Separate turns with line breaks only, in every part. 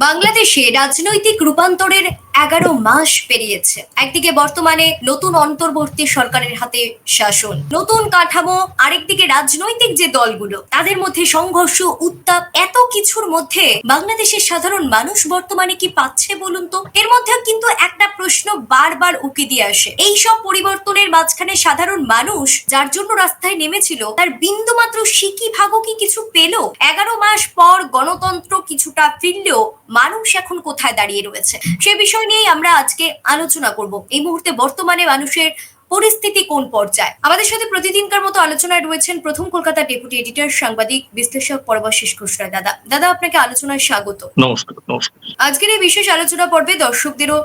বাংলাদেশে রাজনৈতিক রূপান্তরের এগারো মাস পেরিয়েছে। একদিকে বর্তমানে নতুন অন্তর্বর্তী সরকারের হাতে শাসন, নতুন কাঠামো, আরেকদিকে রাজনৈতিক যে দলগুলো, তাদের মধ্যে সংঘর্ষ, উত্তাপ, এত কিছুর মধ্যে বাংলাদেশের সাধারণ মানুষ বর্তমানে কি পাচ্ছে বলুন তো? এর মধ্যে কিন্তু একটা প্রশ্ন বারবার উকি দিয়ে আসে। এই সব পরিবর্তনের মাঝখানে সাধারণ মানুষ যার জন্য রাস্তায় নেমেছিল, তার বিন্দুমাত্র সিকি ভাগও কি কিছু পেল? এগারো মাস পর গণতন্ত্র কিছুটা ফিরলেও মানুষ এখন কোথায় দাঁড়িয়ে রয়েছে? সে বিষয় নিয়েই আমরা আজকে আলোচনা করব। এই মুহূর্তে বর্তমানে মানুষের পরিস্থিতি কোন পর্যায়ে? আমাদের সাথে প্রতিদিনকার মতো আলোচনায় রয়েছেন প্রথম কলকাতা ডেপুটি এডিটর সাংবাদিক বিশ্লেষক পরবাশিস ঘোষরা দাদা। দাদা আপনাকে আলোচনায় স্বাগত।
নমস্কার নমস্কার।
আজকের এই বিশেষ আলোচনা পর্বে দর্শকদেরও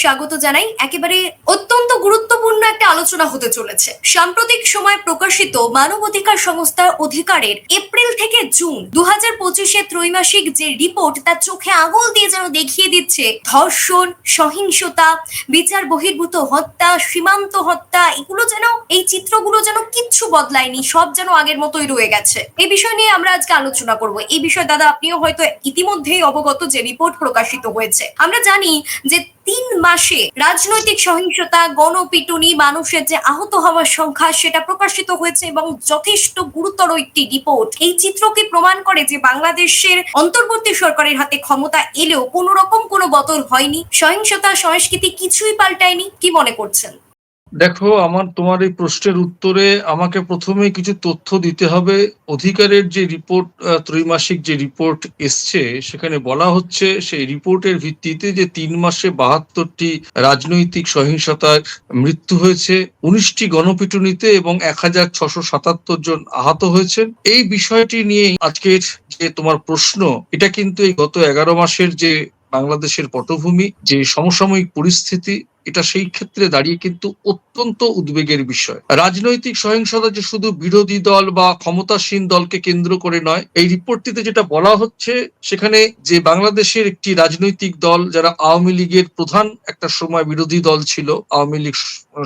স্বাগত জানাই। একেবারে অত্যন্ত গুরুত্বপূর্ণ একটা আলোচনা হতে চলেছে। সাম্প্রতিক সময় প্রকাশিত মানব অধিকার সংস্থার অধিকারের এপ্রিল থেকে জুন দু হাজার পঁচিশে ত্রৈমাসিক যে রিপোর্ট তার চোখে আঙুল দিয়ে যেন দেখিয়ে দিচ্ছে ধর্ষণ সহিংসতা বিচার বহির্ভূত হত্যা সীমান্ত হত্যা এগুলো যেন, এই চিত্রগুলো যেন কিচ্ছু বদলায়নি, সব যেন আগের মতোই রয়ে গেছে। এই বিষয় নিয়ে আমরা আজকে আলোচনা করব। এই বিষয়ে দাদা আপনিও হয়তো ইতিমধ্যেই অবগত যে রিপোর্ট প্রকাশিত হয়েছে। আমরা জানি যে তিন মাসে রাজনৈতিক সহিংসতা, গণপিটুনি, মানুষের যে আহত হওয়ার সংখ্যা, সেটা প্রকাশিত হয়েছে এবং যথেষ্ট গুরুতর একটি রিপোর্ট এই চিত্রকে প্রমাণ করে যে বাংলাদেশের অন্তর্বর্তী সরকারের হাতে ক্ষমতা এলেও কোনো রকম কোনো বদল হয়নি। সহিংসতা, সংস্কৃতি কিছুই পাল্টায়নি। কি মনে করছেন?
দেখো, আমার তোমার এই প্রশ্নের উত্তরে আমাকে প্রথমে কিছু তথ্য দিতে হবে। অধিকারের যে রিপোর্ট ত্রৈমাসিক যে রিপোর্ট এসছে, সেখানে বলা হচ্ছে সেই রিপোর্টের ভিত্তিতে যে তিন মাসে বাহাত্তরটি রাজনৈতিক সহিংসতার মৃত্যু হয়েছে, উনিশটি গণপিটুনিতে এবং এক হাজার ছশো সাতাত্তর জন আহত হয়েছেন। এই বিষয়টি নিয়ে আজকের যে তোমার প্রশ্ন, এটা কিন্তু এই গত এগারো মাসের যে বাংলাদেশের পটভূমি, যে সমসাময়িক পরিস্থিতি, এটা সেই ক্ষেত্রে দাঁড়িয়ে কিন্তু অত্যন্ত উদ্বেগের বিষয়। রাজনৈতিক সহিংসতা যে শুধু বিরোধী দল বা ক্ষমতাসীন দলকে কেন্দ্র করে নয়, এই রিপোর্টটিতে যেটা বলা হচ্ছে, সেখানে যে বাংলাদেশের একটি রাজনৈতিক দল যারা আওয়ামী লীগের প্রধান একটা সময় বিরোধী দল ছিল, আওয়ামী লীগ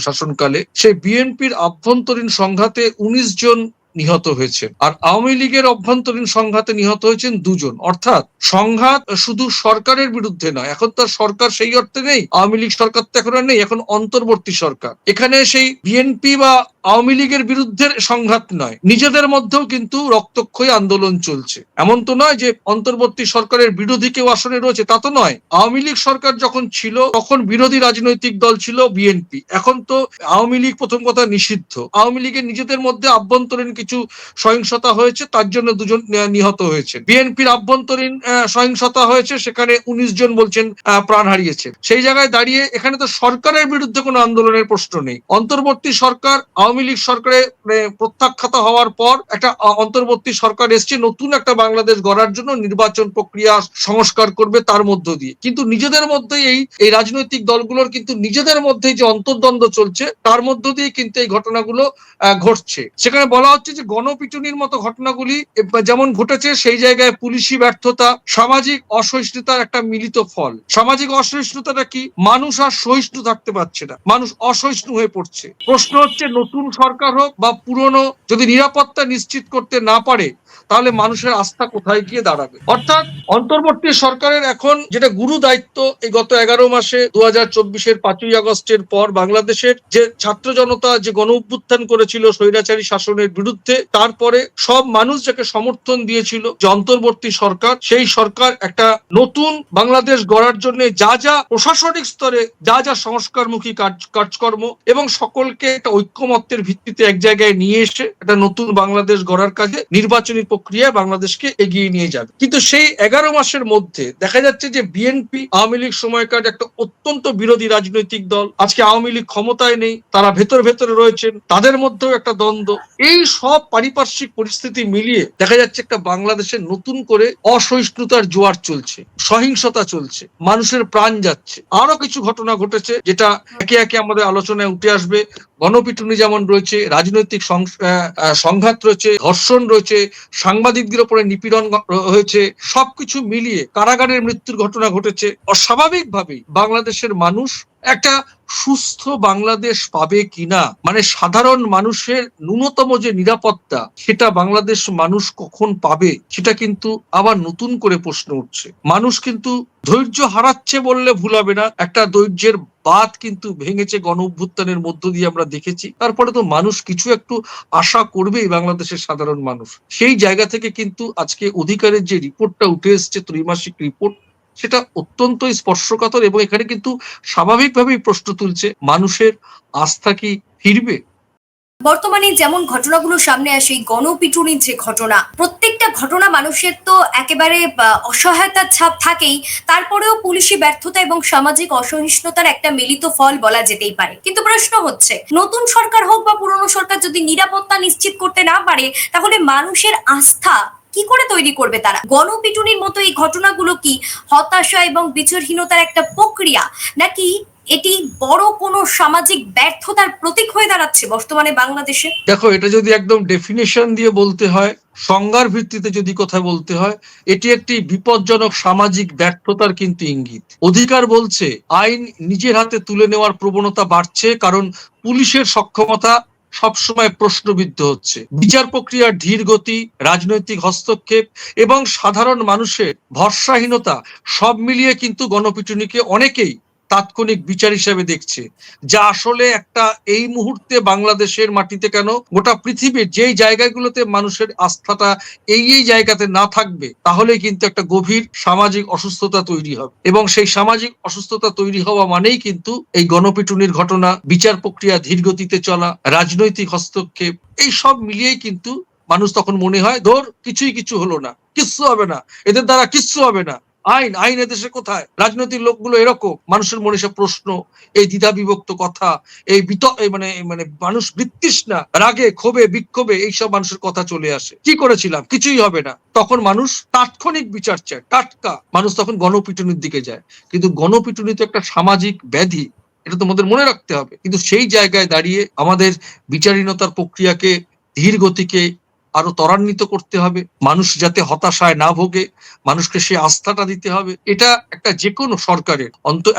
শাসনকালে, সেই বিএনপির আভ্যন্তরীণ সংঘাতে উনিশ জন নিহত হয়েছে আর আওয়ামী লীগের অভ্যন্তরীণ সংঘাতে নিহত হয়েছেন দুজন। অর্থাৎ সংঘাত শুধু সরকারের বিরুদ্ধে নয়, এখন তার সরকার সেই অর্থে নেই। আওয়ামী লীগ সরকার তো এখন নেই, এখন অন্তর্বর্তী সরকার। এখানে সেই বিএনপি বা আওয়ামী লীগের বিরুদ্ধে সংঘাত নয়, নিজেদের মধ্যেও কিন্তু রক্তক্ষয়ী আন্দোলন চলছে। এমন তো নয় যে অন্তর্বর্তী সরকারের বিরোধী কেউ আসনে রয়েছে, তা তো নয়। আওয়ামী লীগ সরকার যখন ছিল, তখন বিরোধী রাজনৈতিক দল ছিল বিএনপি। এখন তো আওয়ামী লীগ প্রথম কথা নিষিদ্ধ। আওয়ামী লীগের নিজেদের মধ্যে আভ্যন্তরীণ কিছু সহিংসতা হয়েছে, তার জন্য দুজন নিহত হয়েছে। বিএনপির আভ্যন্তরীণ সহিংসতা হয়েছে, সেখানে উনিশ জন বলছেন প্রাণ হারিয়েছে সেই জায়গায় দাঁড়িয়ে এখানে তো সরকারের বিরুদ্ধে কোনো আন্দোলনের প্রশ্ন নেই। অন্তর্বর্তী সরকার, আওয়ামী লীগ সরকারে প্রত্যাখ্যাত হওয়ার পর একটা অন্তর্বর্তী সরকার এসছে, নতুন একটা বাংলাদেশ গড়ার জন্য নির্বাচন প্রক্রিয়া সংস্কার করবে তার মধ্য দিয়ে। কিন্তু নিজেদের মধ্যে এই এই রাজনৈতিক দলগুলোর কিন্তু নিজেদের মধ্যে যে অন্তর্দ্বন্দ্ব চলছে, তার মধ্য দিয়ে কিন্তু এই ঘটনাগুলো ঘটছে। সেখানে বলা হচ্ছে যে গণপিটুনির মতো ঘটনাগুলি যেমন ঘটেছে, সেই জায়গায় পুলিশি ব্যর্থতা, সামাজিক অসহিষ্ণুতার একটা মিলিত ফল। সামাজিক অসহিষ্ণুতাটা কি? মানুষ আর সহিষ্ণু থাকতে পারছে না। মানুষ অসহিষ্ণু হয়ে পড়ছে। প্রশ্ন হচ্ছে, নতুন সরকার হোক বা পুরনো, যদি নিরাপত্তা নিশ্চিত করতে না পারে, তাহলে মানুষের আস্থা কোথায় গিয়ে দাঁড়াবে? অর্থাৎ অন্তর্বর্তী সরকারের এখন যেটা গুরু দায়িত্ব, এই গত এগারো মাসে দু হাজার চব্বিশের পাঁচই আগস্টের পর বাংলাদেশের যে ছাত্র জনতা যে গণ অভ্যুত্থান করেছিল, স্বৈরাচারী শাসনের বিরুদ্ধে তারপরে সব মানুষ যাকে সমর্থন দিয়েছিল যে অন্তর্বর্তী সরকার, সেই সরকার একটা নতুন বাংলাদেশ গড়ার জন্য যা যা প্রশাসনিক স্তরে যা যা সংস্কারমুখী কাজ কাজকর্ম এবং সকলকে একটা ঐক্যমত্যের ভিত্তিতে এক জায়গায় নিয়ে এসে একটা নতুন বাংলাদেশ গড়ার কাজে নির্বাচনী প্রক্রিয়ায় বাংলাদেশকে এগিয়ে নিয়ে যাবে। কিন্তু সেই এগারো মাসের মধ্যে দেখা যাচ্ছে যে বিএনপি আওয়ামী লীগ সময়কার একটা অত্যন্ত বিরোধী রাজনৈতিক দল, আজকে আওয়ামী লীগ ক্ষমতায় নেই, তারা ভেতর ভেতরে রয়েছেন, তাদের মধ্যেও একটা দ্বন্দ্ব। এই সব পারিপার্শ্বিক পরিস্থিতি মিলিয়ে দেখা যাচ্ছে একটা বাংলাদেশের নতুন করে অসহিষ্ণুতার জোয়ার চলছে, সহিংসতা চলছে, মানুষের প্রাণ যাচ্ছে। আরও কিছু ঘটনা ঘটেছে যেটা একে একে আমাদের আলোচনায় উঠে আসবে। গণপিটুনি যেমন রয়েছে, রাজনৈতিক সংঘাত রয়েছে, ধর্ষণ রয়েছে, সাংবাদিকদের উপরে নিপীড়ন হয়েছে। সবকিছু মিলিয়ে কারাগারের মৃত্যুর ঘটনা ঘটেছে। অস্বাভাবিকভাবেই বাংলাদেশের মানুষ একটা সুস্থ বাংলাদেশ পাবে কিনা? মানে সাধারণ মানুষের ন্যূনতম যে নিরাপত্তা, সেটা বাংলাদেশ মানুষ কখন পাবে? সেটা কিন্তু আবার নতুন করে প্রশ্ন উঠছে। মানুষ কিন্তু ধৈর্য হারাচ্ছে বললে ভুল হবে না। একটা ধৈর্যের বাদ কিন্তু ভেঙেছে গণ অভ্যুত্থানের মধ্য দিয়ে আমরা দেখেছি। তারপরে তো মানুষ কিছু একটু আশা করবেই বাংলাদেশের সাধারণ মানুষ। সেই জায়গা থেকে কিন্তু আজকে অধিকারের যে রিপোর্টটা উঠে এসছে ত্রৈমাসিক রিপোর্ট সেটা অত্যন্ত স্পর্শকাতর এবং এখানে কিন্তু স্বাভাবিকভাবেই প্রশ্ন তুলছে, মানুষের আস্থা কি ফিরবে?
বর্তমানে যেমন ঘটনাগুলো সামনে আসে গণপিটুনির যে ঘটনা, প্রত্যেকটা ঘটনা মানুষের তো একেবারে অসহায়তার ছাপ থাকেই। তারপরেও পুলিশি ব্যর্থতা এবং সামাজিক অসহিষ্ণুতার একটা মিলিত ফল বলা যেতেই পারে। কিন্তু প্রশ্ন হচ্ছে, নতুন সরকার হোক বা পুরনো সরকার যদি নিরাপত্তা নিশ্চিত করতে না পারে, তাহলে মানুষের আস্থা কি করে তৈরি করবে তারা? গণপিটুনির মতো এই ঘটনাগুলো কি হতাশা এবং বিচারহীনতার একটা প্রক্রিয়া? নাকি এটি বড় কোনো সামাজিক ব্যর্থতার প্রতীক হয়ে দাঁড়াচ্ছে বর্তমানে বাংলাদেশে?
দেখো, এটা যদি একদম ডেফিনেশন দিয়ে বলতে হয়, সংজ্ঞার ভিত্তিতে যদি কথা বলতে হয়, এটি একটি বিপজ্জনক সামাজিক ব্যর্থতার কিন্তু ইঙ্গিত। অধিকার বলছে, আইন নিজের হাতে তুলে নেওয়ার প্রবণতা বাড়ছে কারণ পুলিশের সক্ষমতা সবসময় প্রশ্নবিদ্ধ হচ্ছে। বিচার প্রক্রিয়ার ধীর গতি, রাজনৈতিক হস্তক্ষেপ এবং সাধারণ মানুষের ভরসাহীনতা সব মিলিয়ে কিন্তু গণপিটুনিকে অনেকেই তাৎক্ষণিক বিচার হিসেবে দেখছে। যা আসলে একটা এই মুহূর্তে বাংলাদেশের মাটিতে কেন গোটা পৃথিবীর যেই জায়গাগুলোতে মানুষের আস্থাটা এই এই জায়গাতে না থাকবে তাহলে কিন্তু একটা গভীর সামাজিক অসুস্থতা তৈরি হবে। এবং সেই সামাজিক অসুস্থতা তৈরি হওয়া মানেই কিন্তু এই গণপিটুনির ঘটনা, বিচার প্রক্রিয়া ধীরগতিতে চলা, রাজনৈতিক হস্তক্ষেপ, এই সব মিলিয়েই কিন্তু মানুষ তখন মনে হয়, ধর, কিছুই কিছু হলো না, কিচ্ছু হবে না, এদের দ্বারা কিচ্ছু হবে না। আইন আইন এদেশে কোথায়? রাজনৈতিক লোকগুলো এরকম। মানুষের মনে সব প্রশ্ন, এই দ্বিধা বিভক্ত কথা, এই বিত মানে মানে মানুষ বৃত্তিষ্ণা রাগে, ক্ষোভে, বিক্ষোভে এইসব মানুষের কথা চলে আসে। কি করেছিলাম? কিছুই হবে না। তখন মানুষ তাৎক্ষণিক বিচার চায়, টাটকা। মানুষ তখন গণপিটুনির দিকে যায়। কিন্তু গণপিটুনি তো একটা সামাজিক ব্যাধি, এটা তোমাদের মনে রাখতে হবে। কিন্তু সেই জায়গায় দাঁড়িয়ে আমাদের বিচারহীনতার প্রক্রিয়াকে ধীর গতিকে আরও ত্বরান্বিত করতে হবে। মানুষ যাতে হতাশায় না ভোগে, মানুষকে সে আস্থাটা দিতে হবে। এটা একটা যে কোনো সরকারের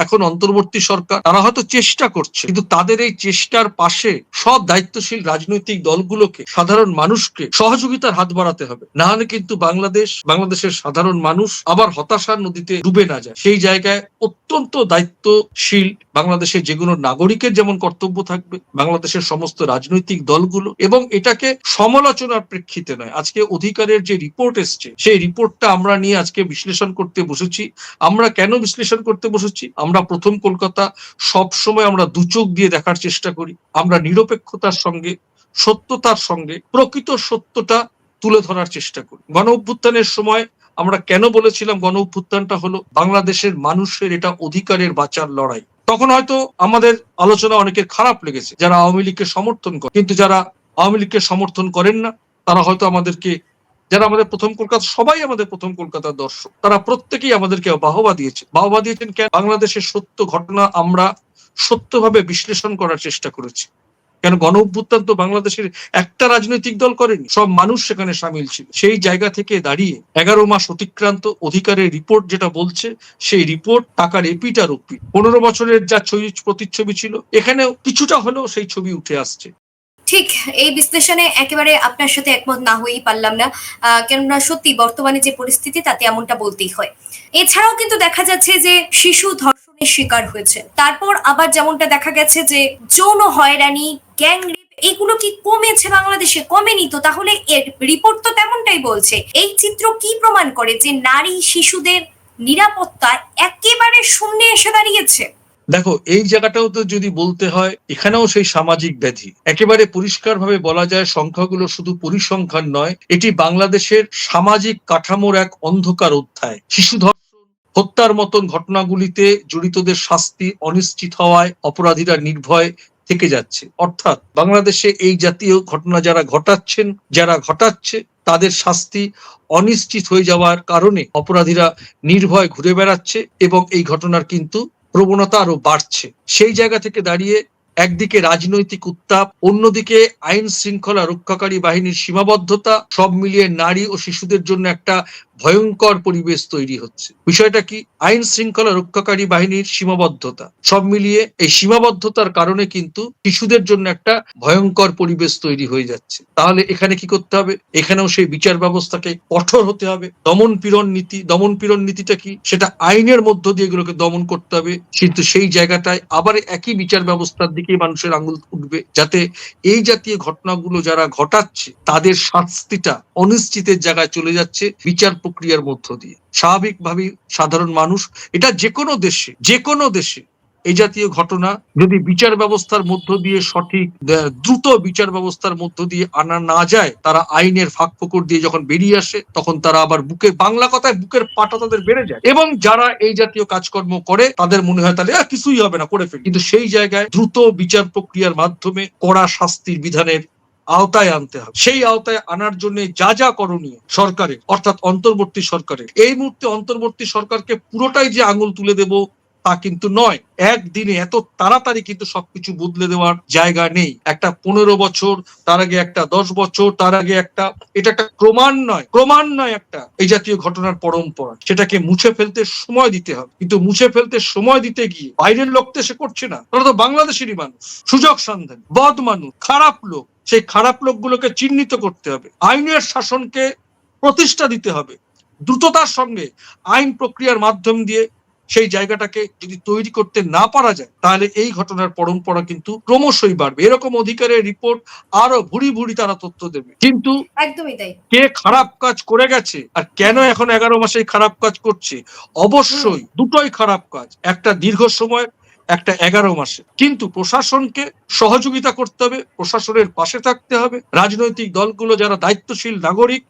এখন অন্তর্বর্তী সরকার, তারা হয়তো চেষ্টা করছে। কিন্তু তাদের এই চেষ্টার পাশে সব দায়িত্বশীল রাজনৈতিক দলগুলোকে, সাধারণ মানুষকে সহযোগিতার হাত বাড়াতে হবে। না হলে কিন্তু বাংলাদেশ, বাংলাদেশের সাধারণ মানুষ আবার হতাশার নদীতে ডুবে না যায়। সেই জায়গায় অত্যন্ত দায়িত্বশীল বাংলাদেশের যেগুলো নাগরিকের যেমন কর্তব্য থাকবে, বাংলাদেশের সমস্ত রাজনৈতিক দলগুলো এবং এটাকে সমালোচনার নয়। আজকে অধিকারের যে রিপোর্ট এসছে, সেই রিপোর্টটা আমরা নিয়ে আজকে বিশ্লেষণ করতে বসেছি। আমরা কেন বিশ্লেষণ করতে বসেছি? আমরা প্রথম কলকাতা সব সময় আমরা দুচোখ দিয়ে দেখার চেষ্টা করি। আমরা নিরপেক্ষতার সঙ্গে, সত্যতার সঙ্গে, প্রকৃত সত্যটা তুলে ধরার চেষ্টা করি। গণ অভ্যুত্থানের সময় আমরা কেন বলেছিলাম গণ অভ্যুত্থানটা হলো বাংলাদেশের মানুষের এটা অধিকারের বাঁচার লড়াই। তখন হয়তো আমাদের আলোচনা অনেকের খারাপ লেগেছে, যারা আওয়ামী লীগকে সমর্থন করে। কিন্তু যারা আওয়ামী লীগকে সমর্থন করেন না তারা হয়তো আমাদেরকে, যারা আমাদের প্রথম কলকাতা, সবাই আমাদের প্রথম কলকাতার দর্শক। তারা প্রত্যেকেই আমাদেরকে বাহবা দিয়েছে। বাহবা দিয়েছেন কেন? বাংলাদেশের সত্য ঘটনা আমরা সত্যভাবে বিশ্লেষণ করার চেষ্টা করেছি। কেন? গণ অভ্যুত্থান তো বাংলাদেশের একটা রাজনৈতিক দল করেনি। সব মানুষ সেখানে সামিল ছিল। সেই জায়গা থেকে দাঁড়িয়ে এগারো মাস অতিক্রান্ত অধিকারের রিপোর্ট যেটা বলছে, সেই রিপোর্ট টাকার এপিট আর পনেরো বছরের যা ছবি, প্রতিচ্ছবি ছিল, এখানেও কিছুটা হলেও সেই ছবি উঠে আসছে।
ঠিক, এই বিশ্লেষণে একেবারে আপনার সাথে একমত না হয়েই পারলাম না। কেননা সত্যি বর্তমানে যে পরিস্থিতি, তাতে এমনটা বলতেই হয়। এছাড়াও কিন্তু দেখা যাচ্ছে যে শিশু ধর্ষণের শিকার হয়েছে। তারপর আবার যেমনটা দেখা গেছে যে যৌন হয়রানি, গ্যাং এগুলো কি কমেছে বাংলাদেশে? কমেনি তো। তাহলে এর রিপোর্ট তো তেমনটাই বলছে। এই চিত্র কি প্রমাণ করে যে নারী শিশুদের নিরাপত্তা একেবারে শূন্যে এসে দাঁড়িয়েছে?
দেখো, এই জায়গাটাও তো যদি বলতে হয়, এখানেও সেই সামাজিক ব্যাধি। একেবারে পরিষ্কারভাবে বলা যায়, সংখ্যাগুলো শুধু পরিসংখ্যান নয়, এটি বাংলাদেশের সামাজিক কাঠামোর এক অন্ধকার অধ্যায়। শিশু হত্যার মতন ঘটনাগুলিতে জড়িতদের শাস্তি অনিশ্চিত হওয়ায় অপরাধীরা নির্ভয় থেকে যাচ্ছে। অর্থাৎ বাংলাদেশে এই জাতীয় ঘটনা যারা ঘটাচ্ছেন, যারা ঘটাচ্ছে, তাদের শাস্তি অনিশ্চিত হয়ে যাওয়ার কারণে অপরাধীরা নির্ভয় ঘুরে বেড়াচ্ছে এবং এই ঘটনার কিন্তু প্রবণতা আরও বাড়ছে। সেই জায়গা থেকে দাঁড়িয়ে একদিকে রাজনৈতিক উত্তাপ, অন্যদিকে আইন শৃঙ্খলা রক্ষাকারী বাহিনীর সীমাবদ্ধতা, সব মিলিয়ে নারী ও শিশুদের জন্য একটা ভয়ঙ্কর পরিবেশ তৈরি হচ্ছে। বিষয়টা কি? আইন শৃঙ্খলা রক্ষাকারী বাহিনীর সীমাবদ্ধতা। সব মিলিয়ে এই সীমাবদ্ধতার কারণে কিন্তু শিশুদের জন্য একটা ভয়ঙ্কর পরিবেশ তৈরি হয়ে যাচ্ছে। তাহলে এখানে কি করতে হবে? এখানেও সেই বিচার ব্যবস্থাকে কঠোর হতে হবে। দমন পীড়ন নীতি, দমন পীড়ন নীতিটা কি? সেটা আইনের মধ্য দিয়ে এগুলোকে দমন করতে হবে। কিন্তু সেই জায়গাটায় আবার একই বিচার ব্যবস্থার দিকে মানুষের আঙুল উঠবে যাতে এই জাতীয় ঘটনাগুলো যারা ঘটাচ্ছে, তাদের শাস্তিটা অনিশ্চিতের জায়গায় চলে যাচ্ছে। বিচার প্রক্রিয়ার মধ্য দিয়ে। স্বাভাবিকভাবেই সাধারণ মানুষ এটা যে কোনো দেশে যে কোনো দেশে এই জাতীয় ঘটনা যদি বিচার ব্যবস্থার মধ্য দিয়ে সঠিক দ্রুত বিচার ব্যবস্থার মধ্য দিয়ে আনা না যায় তারা আইনের ফাঁক ফোকর দিয়ে যখন বেরিয়ে আসে তখন তারা আবার বুকে বাংলা কথায় বুকের পাটা তাদের বেড়ে যায়। এবং যারা এই জাতীয় কাজকর্ম করে তাদের মনে হয় তাহলে "আহ, কিছুই হবে না করে ফেলি। কিন্তু সেই জায়গায় দ্রুত বিচার প্রক্রিয়ার মাধ্যমে কড়া শাস্তির বিধানের আওতায় আনতে হবে। সেই আওতায় আনার জন্য যা যা করণীয় সরকারের, অর্থাৎ অন্তর্বর্তী সরকারের। এই মুহূর্তে অন্তর্বর্তী সরকারকে পুরোটাই যে আঙুল তুলে দেব তা কিন্তু নয়। একদিনে এত তাড়াতাড়ি কিন্তু সবকিছু বদলে দেওয়ার জায়গা নেই। একটা পনেরো বছর, তার আগে একটা দশ বছর, তার আগে একটা, এটা একটা ক্রমান্বয় ক্রমান্বয় একটা এই জাতীয় ঘটনার পরম্পরা। সেটাকে মুছে ফেলতে সময় দিতে হবে। কিন্তু মুছে ফেলতে সময় দিতে গিয়ে বাইরের লোক তো সে করছে না। তারা তো বাংলাদেশেরই মানুষ। সুযোগ সন্ধান, বদ মানুষ, খারাপ লোক। সেই খারাপ লোকগুলোকে চিহ্নিত করতে হবে। আইনের শাসনকে প্রতিষ্ঠা দিতে হবে। দ্রুততার সঙ্গে আইন প্রক্রিয়ার মাধ্যম দিয়ে সেই জায়গাটাকে যদি তৈরি করতে না পারা যায় তাহলে এই ঘটনার পরম্পরা কিন্তু ক্রমশই বাড়বে। এরকম অধিকারের রিপোর্ট আরও ভুড়ি ভুড়ি তারা তথ্য দেবে। কিন্তু
একদমই তাই।
কে খারাপ কাজ করে গেছে আর কেন এখন এগারো মাসে খারাপ কাজ করছে? অবশ্যই দুটোই খারাপ কাজ। একটা দীর্ঘ সময় একটা এগারো মাসে। কিন্তু প্রশাসনকে সহযোগিতা করতে হবে, প্রশাসনের পাশে থাকতে হবে। রাজনৈতিক দলগুলো যারা দায়িত্বশীল নাগরিক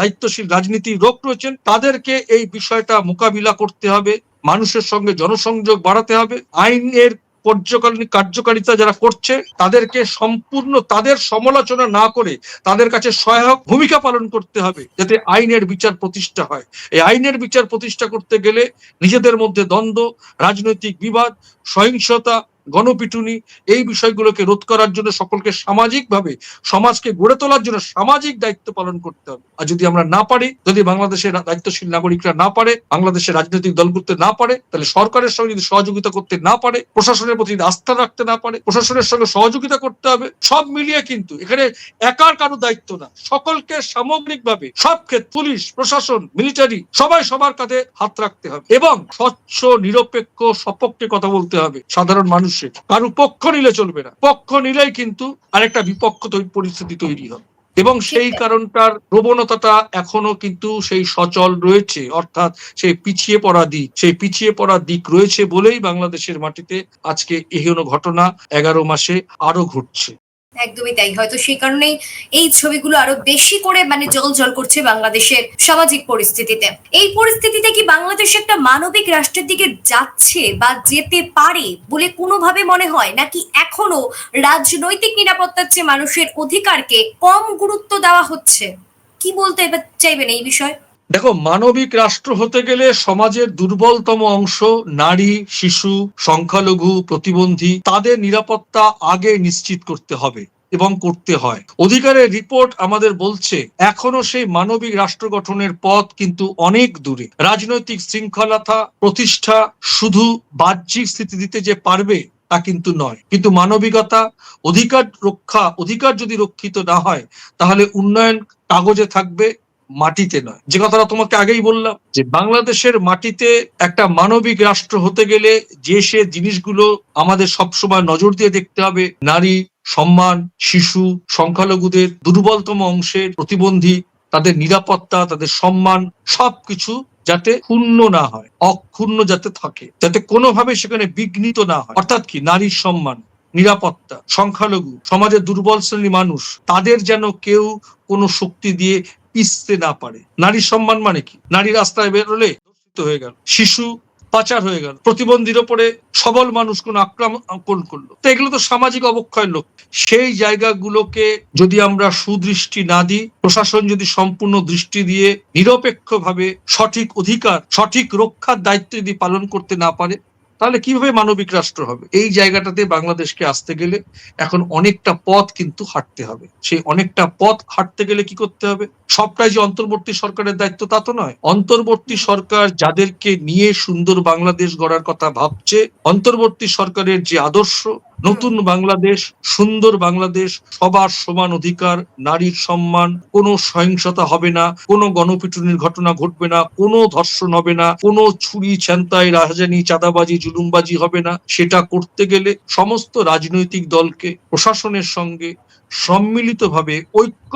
দায়িত্বশীল রাজনীতির লোক রয়েছেন, তাদেরকে এই বিষয়টা মোকাবিলা করতে হবে। মানুষের সঙ্গে জনসংযোগ বাড়াতে হবে। আইনের কার্যকারী কার্যকারিতা যারা করছে, তাদেরকে সম্পূর্ণ তাদের সমালোচনা না করে তাদের কাছে সহায়ক ভূমিকা পালন করতে হবে যাতে আইনের বিচার প্রতিষ্ঠা হয়। এই আইনের বিচার প্রতিষ্ঠা করতে গেলে নিজেদের মধ্যে দ্বন্দ্ব, রাজনৈতিক বিবাদ, সহিংসতা গণপিটুনি, এই বিষয়গুলোকে রোধ করার জন্য সকলকে সামাজিকভাবে, সমাজকে গড়ে তোলার জন্য সামাজিক দায়িত্ব পালন করতে হবে। আর যদি আমরা না পারি, যদি বাংলাদেশের দায়িত্বশীল নাগরিকরা না পারে, বাংলাদেশের রাজনৈতিক দল করতে না পারে, তাহলে সরকারের সঙ্গে যদি সহযোগিতা করতে না পারে, প্রশাসনের প্রতি আস্থা রাখতে না পারে, প্রশাসনের সঙ্গে সহযোগিতা করতে হবে, সব মিলিয়ে কিন্তু এখানে একার কারও দায়িত্ব না। সকলকে সামগ্রিকভাবে, সব ক্ষেত্রে পুলিশ, প্রশাসন, মিলিটারি, সবাই সবার কাছে হাত রাখতে হবে এবং স্বচ্ছ, নিরপেক্ষ, সপক্ষে কথা বলতে হবে। সাধারণ মানুষের কারও পক্ষ নিলে চলবে না। পক্ষ নিলেই কিন্তু আরেকটা বিপক্ষ পরিস্থিতি তৈরি হবে এবং সেই কারণটার প্রবণতাটা এখনও কিন্তু সেই সচল রয়েছে। অর্থাৎ সেই পিছিয়ে পড়া দিক, সেই পিছিয়ে পড়া দিক রয়েছে বলেই বাংলাদেশের মাটিতে আজকে এহেন ঘটনা। এগারো মাসে আরও ঘটছে।
একদমই তাই। হয়তো সেই কারণেই এই ছবিগুলো আরও বেশি করে মানে জল জল করছে বাংলাদেশের সামাজিক পরিস্থিতিতে। এই পরিস্থিতিতে কি বাংলাদেশ একটা মানবিক রাষ্ট্রের দিকে যাচ্ছে বা যেতে পারে বলে কোনোভাবে মনে হয়? নাকি এখনও রাজনৈতিক নিরাপত্তার চেয়ে মানুষের অধিকারকে কম গুরুত্ব দেওয়া হচ্ছে? কি বলতে চাইবেন এই বিষয়ে?
দেখো, মানবিক রাষ্ট্র হতে গেলে সমাজের দুর্বলতম অংশ নারী, শিশু, সংখ্যালঘু, প্রতিবন্ধী, তাদের নিরাপত্তা আগে নিশ্চিত করতে হবে এবং করতে হয়। অধিকারের রিপোর্ট আমাদের বলছে, এখনও সেই মানবিক রাষ্ট্র গঠনের পথ কিন্তু অনেক দূরে। রাজনৈতিক শৃঙ্খলতা, প্রতিষ্ঠা শুধু বাহ্যিক স্থিতি দিতে যে পারবে তা কিন্তু নয়। কিন্তু মানবিকতা, অধিকার রক্ষা, অধিকার যদি রক্ষিত না হয়, তাহলে উন্নয়ন কাগজে থাকবে মাটিতে নয়। যে কথাটা তোমাকে আগেই বললাম, যে বাংলাদেশের মাটিতে একটা মানবিক রাষ্ট্র হতে গেলে যে সে জিনিসগুলো আমাদের সবসময় নজর দিয়ে দেখতে হবে, নারী, সম্মান, শিশু, সংখ্যালঘুদের দুর্বলতম অংশের প্রতিবন্ধী, তাদের নিরাপত্তা, তাদের সম্মান, সবকিছু যাতে ক্ষুণ্ণ না হয়, অক্ষুণ্ণ যাতে থাকে, যাতে কোনোভাবে সেখানে বিঘ্নিত না হয়। অর্থাৎ কি? নারীর সম্মান, নিরাপত্তা, সংখ্যালঘু, সমাজের দুর্বল শ্রেণি মানুষ, তাদের যেন কেউ কোনো শক্তি দিয়ে পিছতে না পারে। নারীর সম্মান মানে কি? নারী রাস্তায় বেরোলে ধর্ষিত হয়ে গেল, শিশু পাচার হয়ে গেল, প্রতিবন্ধীর ওপরে সবল মানুষ কোন আক্রমণ করল। তো এগুলো তো সামাজিক অবক্ষয়ের লোক। সেই জায়গাগুলোকে যদি আমরা সুদৃষ্টি না দিই, প্রশাসন যদি সম্পূর্ণ দৃষ্টি দিয়ে নিরপেক্ষভাবে সঠিক অধিকার, সঠিক রক্ষার দায়িত্ব যদি পালন করতে না পারে তাহলে কীভাবে মানবিক রাষ্ট্র হবে? এই জায়গাটাতে বাংলাদেশকে আসতে গেলে এখন অনেকটা পথ কিন্তু হাঁটতে হবে। সেই অনেকটা পথ হাঁটতে গেলে কি করতে হবে? সবটাই যে অন্তর্বর্তী সরকারের দায়িত্ব তা তো নয়। অন্তর্বর্তী সরকার যাদেরকে নিয়ে সুন্দর বাংলাদেশ গড়ার কথা ভাবছে, অন্তর্বর্তী সরকারের যে আদর্শ নতুন বাংলাদেশ সুন্দর বাংলাদেশ সবার সমান অধিকার নারীর সম্মান কোনো সহিংসতা হবে না কোনো গণপিটুনির ঘটনা ঘটবে না কোনো ধর্ষণ হবে না কোন ছুরি ছেন্তাই রাজধানী চাঁদাবাজি জুলুমবাজি হবে না। সেটা করতে গেলে সমস্ত রাজনৈতিক দলকে প্রশাসনের সঙ্গে সম্মিলিতভাবে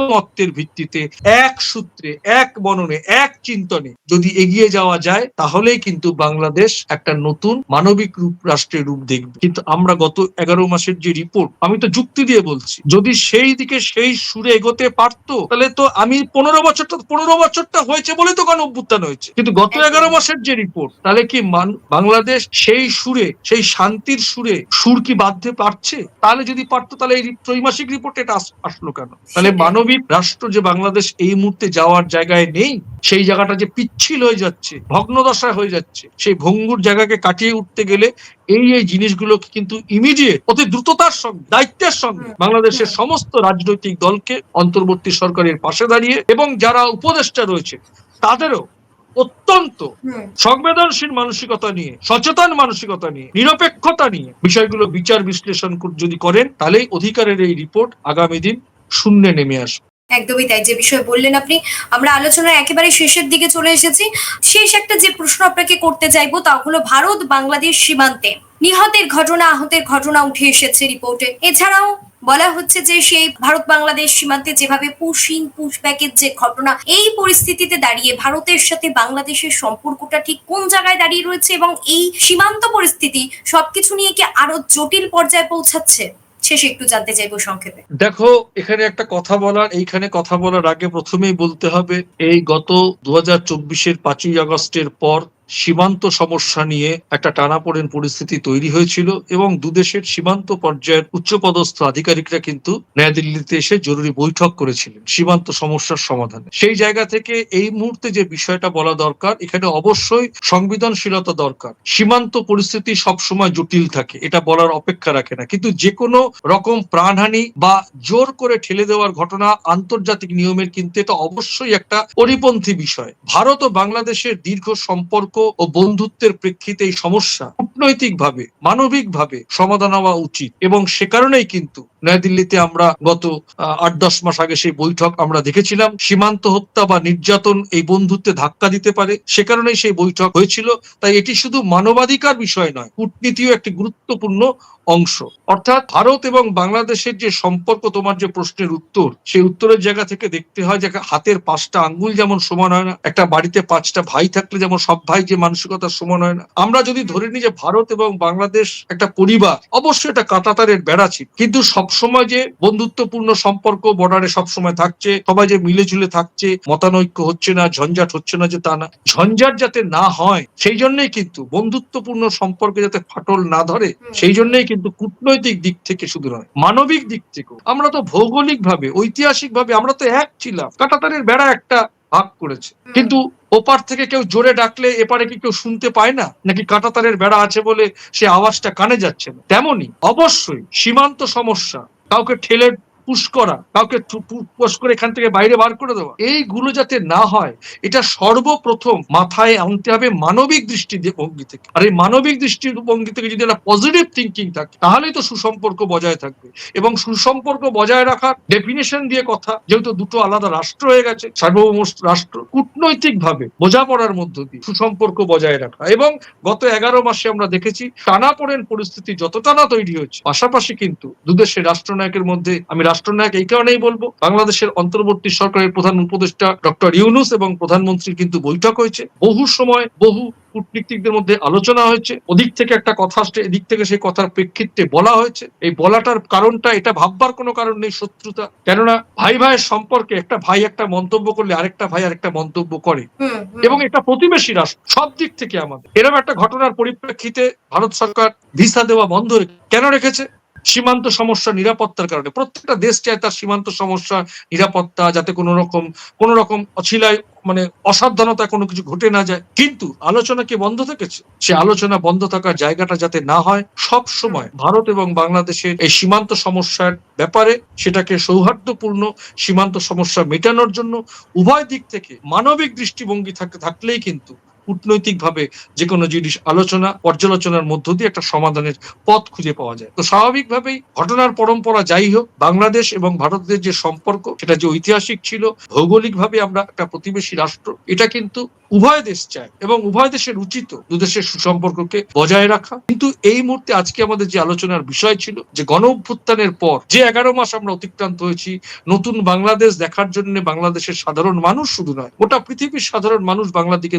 ঐক্যমত্যের ভিত্তিতে এক সূত্রে এক বননে এক চিন্তনে যদি এগিয়ে যাওয়া যায় তাহলেই কিন্তু বাংলাদেশ একটা নতুন মানবিক রূপ রাষ্ট্রের রূপ দেখবে। কিন্তু আমরা গত এগারো মাসের যে রিপোর্ট আমি তো যুক্তি দিয়ে বলছি যদি সেই দিকে সেই সুরে এগোতে পারতো তাহলে তো আমি পনেরো বছরটা পনেরো বছরটা হয়েছে বলে তো কেন অভ্যুত্থান হয়েছে? কিন্তু গত এগারো মাসের যে রিপোর্ট তাহলে কি মান- বাংলাদেশ সেই সুরে সেই শান্তির সুরে সুর কি বাঁধতে পারছে? তাহলে যদি পারতো তাহলে এই ত্রৈমাসিক রিপোর্ট এটা আসলো কেন? তাহলে
সেটাই।
মানবিক রাষ্ট্র যে বাংলাদেশ এই মুহূর্তে যাওয়ার জায়গায় নেই সেই জায়গাটা যে পিচ্ছিল হয়ে যাচ্ছে ভগ্নদশা হয়ে যাচ্ছে সেই ভঙ্গুর জায়গাকে কাটিয়ে উঠতে গেলে এই এই জিনিসগুলোকে কিন্তু ইমিডিয়েট অতি দ্রুততার সঙ্গে দায়িত্বের সঙ্গে বাংলাদেশের সমস্ত রাজনৈতিক দলকে অন্তর্বর্তী সরকারের পাশে দাঁড়িয়ে এবং যারা উপদেষ্টা রয়েছে তাদেরও অত্যন্ত সংবেদনশীল মানসিকতা নিয়ে সচেতন মানসিকতা নিয়ে নিরপেক্ষতা নিয়ে বিষয়গুলো বিচার বিশ্লেষণ যদি করেন তাহলেই অধিকারের এই রিপোর্ট আগামী দিন শূন্যে নেমে আসবে
একদমই তাই, যে বিষয়ে বললেন আপনি, আমরা আলোচনার একেবারে শেষের দিকে চলে এসেছি। শেষ একটা যে প্রশ্ন আপনাকে করতে চাইব তা হলো, ভারত বাংলাদেশ সীমান্তে নিহতের ঘটনা, আহতের ঘটনা উঠে এসেছে রিপোর্টে। এছাড়াও বলা হচ্ছে যে সেই ভারত বাংলাদেশ সীমান্তে যেভাবে পুশিং, পুশব্যাকের যে ঘটনা, এই পরিস্থিতিতে দাঁড়িয়ে ভারতের সাথে বাংলাদেশের সম্পর্কটা ঠিক কোন জায়গায় দাঁড়িয়ে রয়েছে এবং এই সীমান্ত পরিস্থিতি সবকিছু নিয়ে কি আরও জটিল পর্যায়ে পৌঁছাচ্ছে? শেষে একটু জানতে চাইব সংক্ষেপে।
দেখো, এখানে একটা কথা বলার, এইখানে কথা বলার আগে প্রথমেই বলতে হবে, এই গত দু হাজার চব্বিশের পাঁচই আগস্টের পর সীমান্ত সমস্যা নিয়ে একটা টানাপোড়েন পরিস্থিতি তৈরি হয়েছিল এবং দুদেশের সীমান্ত পর্যায়ের উচ্চপদস্থ আধিকারিকরা কিন্তু নয়াদিল্লিতে এসে জরুরি বৈঠক করেছিলেন সীমান্ত সমস্যার সমাধানে। সেই জায়গা থেকে এই মুহূর্তে যে বিষয়টা বলা দরকার, এখানে অবশ্যই সংবেদনশীলতা দরকার। সীমান্ত পরিস্থিতি সবসময় জটিল থাকে, এটা বলার অপেক্ষা রাখে না। কিন্তু যে কোনো রকম প্রাণহানি বা জোর করে ঠেলে দেওয়ার ঘটনা আন্তর্জাতিক নিয়মের কিন্তু এটা অবশ্যই একটা পরিপন্থী বিষয়। ভারত ও বাংলাদেশের দীর্ঘ সম্পর্ক ও বন্ধুত্বের প্রেক্ষিতে এই সমস্যা কূটনৈতিকভাবে মানবিকভাবে সমাধান হওয়া উচিত। এবং সে কারণেই কিন্তু নয়াদিল্লিতে আমরা গত আট দশ মাস আগে সেই বৈঠক আমরা দেখেছিলাম। সীমান্ত হত্যা বা নির্যাতন এই বন্ধুত্বে ধাক্কা দিতে পারে। সে কারণেই সেই বৈঠক হয়েছিল। তাই এটি শুধু মানবাধিকার বিষয় নয়, কূটনীতিও একটি গুরুত্বপূর্ণ অংশ। অর্থাৎ ভারত এবং বাংলাদেশের যে সম্পর্ক, তোমার যে প্রশ্নের উত্তর, সেই উত্তরের জায়গা থেকে দেখতে হয় যে হাতের পাঁচটা আঙ্গুল যেমন সমান হয় না, একটা বাড়িতে পাঁচটা ভাই থাকলে যেমন সব ভাই যে মানসিকতা সমান হয় না। আমরা যদি ধরে নিই যে ভারত এবং বাংলাদেশ একটা পরিবার। অবশ্যই এটা কাটাতারের বেড়া ছিল। কিন্তু সবসময় যে বন্ধুত্বপূর্ণ সম্পর্ক বর্ডারে সবসময় থাকছে সবাই যে মিলে ঝুলে থাকছে মতানৈক্য হচ্ছে না ঝঞ্ঝাট হচ্ছে না যে তা না ঝঞ্ঝাট যাতে না হয় সেই জন্যই কিন্তু বন্ধুত্বপূর্ণ সম্পর্কে যাতে ফাটল না ধরে সেই জন্যই কিন্তু কূটনৈতিক দিক থেকে শুধু নয় মানবিক দিক থেকেও। আমরা তো ভৌগোলিক ভাবে ঐতিহাসিক ভাবে আমরা তো এক ছিলাম। কাটাতারের বেড়া একটা ভাগ করেছে। কিন্তু ওপার থেকে কেউ জোরে ডাকলে এপারে কি কেউ শুনতে পায় না? নাকি কাটাতারের বেড়া আছে বলে সে আওয়াজটা কানে যাচ্ছে না? তেমনই অবশ্যই সীমান্ত সমস্যা। কাউকে ঠেলে পুশ করা, কাউকে পুশ করে এখান থেকে বাইরে বার করে দেওয়া, এইগুলো যাতে না হয়, এটা সর্বপ্রথম মাথায় আনতে হবে মানবিক দৃষ্টিভঙ্গি থেকে। আর এই মানবিক দৃষ্টিভঙ্গি থেকে যদি একটা পজিটিভ থিঙ্কিং থাকে, তাহলেই তো সুসম্পর্ক বজায় থাকবে। এবং সুসম্পর্ক বজায় রাখার ডেফিনেশন দিয়ে কথা, যেহেতু দুটো আলাদা রাষ্ট্র হয়ে গেছে সার্বভৌম রাষ্ট্র কূটনৈতিক ভাবে বোঝাপড়ার মধ্য দিয়ে সুসম্পর্ক বজায় রাখা। এবং গত এগারো মাসে আমরা দেখেছি, টানাপোড়েন পরিস্থিতি যতটা না তৈরি হয়েছে, পাশাপাশি কিন্তু দুদেশের রাষ্ট্রনায়কের মধ্যে আমি রাষ্ট্রনায়ক এই কারণেই বলব বাংলাদেশের অন্তর্বর্তী সরকারের প্রধান উপদেষ্টা ডক্টর ইউনুস এবং প্রধানমন্ত্রীর কিন্তু বৈঠক হয়েছে। বহু সময় বহু কূটনীতিকদের মধ্যে আলোচনা হয়েছে। ওদিক থেকে একটা কথা আসছে এদিক থেকে সেই কথার প্রেক্ষিতে বলা হয়েছে। এই বলাটার কারণটা এটা ভাববার কোনো কারণ নেই শত্রুতা। কেননা ভাই ভাইয়ের সম্পর্কে একটা ভাই একটা মন্তব্য করলে আরেকটা ভাই আরেকটা মন্তব্য করে। এবং এটা প্রতিবেশী রাষ্ট্র সব দিক থেকে আমাদের। এরকম একটা ঘটনার পরিপ্রেক্ষিতে ভারত সরকার ভিসা দেওয়া বন্ধ কেন রেখেছে? সীমান্ত সমস্যা নিরাপত্তার কারণে। প্রত্যেকটা দেশ চায় তার সীমান্ত সমস্যা নিরাপত্তা যাতে কোনো রকম কোনো রকম অছিলায় মানে অসাবধানতা কোনো কিছু ঘটে না যায়। কিন্তু আলোচনা কি বন্ধ থেকেছে? সে আলোচনা বন্ধ থাকার জায়গাটা যাতে না হয় সব সময় ভারত এবং বাংলাদেশের এই সীমান্ত সমস্যার ব্যাপারে সেটাকে সৌহার্দ্যপূর্ণ সীমান্ত সমস্যা মেটানোর জন্য উভয় দিক থেকে মানবিক দৃষ্টিভঙ্গি থাক- থাকলেই কিন্তু কূটনৈতিকভাবে যে কোনো জিনিস আলোচনা, পর্যালোচনার মধ্য দিয়ে একটা সমাধানের পথ খুঁজে পাওয়া যায়। তো স্বাভাবিকভাবেই ঘটনার পরম্পরা যাই হোক, বাংলাদেশ এবং ভারতের যে সম্পর্ক, সেটা যে ঐতিহাসিক ছিল, ভৌগোলিকভাবে আমরা একটা প্রতিবেশী রাষ্ট্র, এটা কিন্তু উভয় দেশ চায় এবং উভয় দেশের উচিত দু দেশের সুসম্পর্ককে বজায় রাখা। কিন্তু এই মুহূর্তে আজকে আমাদের যে আলোচনার বিষয় ছিল, যে গণ অভ্যুত্থানের পর যে এগারো মাস আমরা অতিক্রান্ত হয়েছি, নতুন বাংলাদেশ দেখার জন্য বাংলাদেশের সাধারণ মানুষ শুধু নয়, গোটা পৃথিবীর সাধারণ মানুষ বাংলা দিকে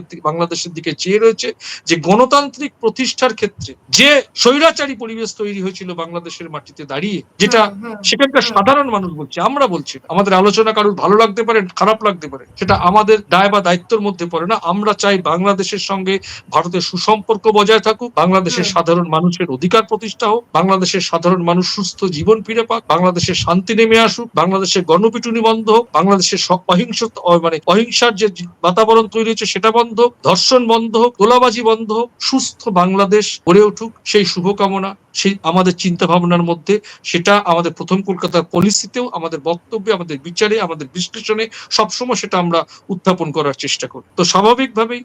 বাংলাদেশের দিকে চেয়ে রয়েছে যে গণতান্ত্রিক প্রতিষ্ঠার ক্ষেত্রে যে স্বৈরাচারী পরিবেশ তৈরি হয়েছিল বাংলাদেশের মাটিতে দাঁড়িয়ে যেটা
হুম, হুম,
সেখানকার সাধারণ মানুষ বলছে আমরা বলছি আমাদের আলোচনা কারোর ভালো লাগতে পারে খারাপ লাগতে পারে সেটা আমাদের দায় বা দায়িত্বের মধ্যে পড়ে না। আমরা চাই বাংলাদেশের সঙ্গে ভারতের সুসম্পর্ক বজায় থাকুক বাংলাদেশের সাধারণ মানুষের অধিকার প্রতিষ্ঠা হোক বাংলাদেশের সাধারণ মানুষ সুস্থ জীবন ফিরে পাক বাংলাদেশের শান্তি নেমে আসুক বাংলাদেশের গণপিটুনি বন্ধ হোক বাংলাদেশের অহিংস মানে অহিংসার যে বাতাবরণ তৈরি হয়েছে সেটা বন্ধ হোক ধর্ষণ বন্ধ হোক তোলাবাজি বন্ধ হোক সুস্থ বাংলাদেশ গড়ে উঠুক সেই শুভকামনা সেই আমাদের চিন্তা ভাবনার মধ্যে সেটা আমাদের প্রথম কলকাতার পলিসিতেও আমাদের বক্তব্যে আমাদের বিচারে আমাদের বিশ্লেষণে সবসময় সেটা আমরা উত্থাপন করার চেষ্টা করি। তো স্বাভাবিকভাবেই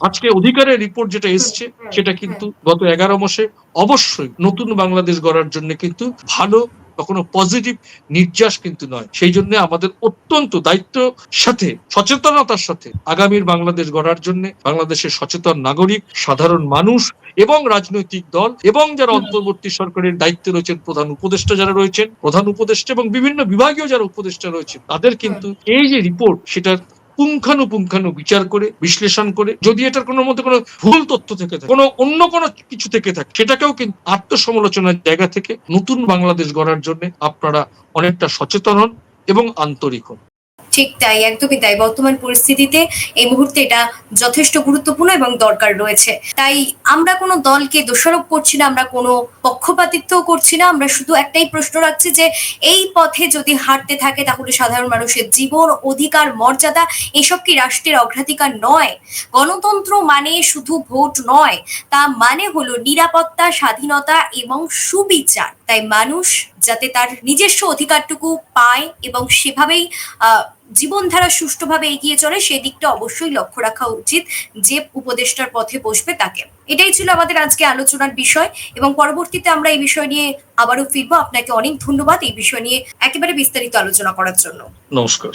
আজকে অধিকারের রিপোর্ট যেটা এসছে সেটা কিন্তু গত এগারো মাসে অবশ্যই নতুন বাংলাদেশ গড়ার জন্য কিন্তু ভালো কোনো পজিটিভ নির্যাস কিন্তু নয়। সেই জন্য আমাদের অত্যন্ত দায়িত্ব সাথে সচেতনতার সাথে আগামীর বাংলাদেশ গড়ার জন্য বাংলাদেশের সচেতন নাগরিক সাধারণ মানুষ এবং রাজনৈতিক দল এবং যারা অন্তর্বর্তী সরকারের দায়িত্বে রয়েছেন প্রধান উপদেষ্টা যারা রয়েছেন প্রধান উপদেষ্টা এবং বিভিন্ন বিভাগীয় যারা উপদেষ্টা রয়েছেন তাদের কিন্তু এই যে রিপোর্ট সেটার পুঙ্খানুপুঙ্খানু বিচার করে, বিশ্লেষণ করে, যদি এটার কোনো মধ্যে কোনো ভুল তথ্য থেকে থাকে, কোনো অন্য কোনো কিছু থেকে থাকে, সেটাকেও কিন্তু আত্মসমালোচনার জায়গা থেকে নতুন বাংলাদেশ গড়ার জন্য আপনারা অনেকটা সচেতন হন এবং আন্তরিক হন।
ঠিক তাই, একদমই তাই। বর্তমান পরিস্থিতিতে এই মুহূর্তে এটা যথেষ্ট গুরুত্বপূর্ণ এবং দরকার রয়েছে। তাই আমরা কোনো দলকে দোষারোপ করছি না, আমরা কোনো পক্ষপাতিত্বও করছি না, আমরা শুধু একটাই প্রশ্ন রাখছি যে এই পথে যদি হাঁটতে থাকে তাহলে সাধারণ মানুষের জীবন, অধিকার, মর্যাদা এসব কি রাষ্ট্রের অগ্রাধিকার নয়? গণতন্ত্র মানে শুধু ভোট নয়, তা মানে হলো নিরাপত্তা, স্বাধীনতা এবং সুবিচার। তাই মানুষ যাতে তার নিজস্ব অধিকারটুকু পায় এবং সেভাবেই জীবনধারা সুষ্ঠুভাবে এগিয়ে চলে, সেই দিকটা অবশ্যই লক্ষ্য রাখা উচিত যে উপদেষ্টার পথে বসবে তাকে। এটাই ছিল আমাদের আজকে আলোচনার বিষয় এবং পরবর্তীতে আমরা এই বিষয় নিয়ে আবারও ফিরবো। আপনাকে অনেক ধন্যবাদ এই বিষয় নিয়ে একেবারে বিস্তারিত আলোচনা করার জন্য।
নমস্কার।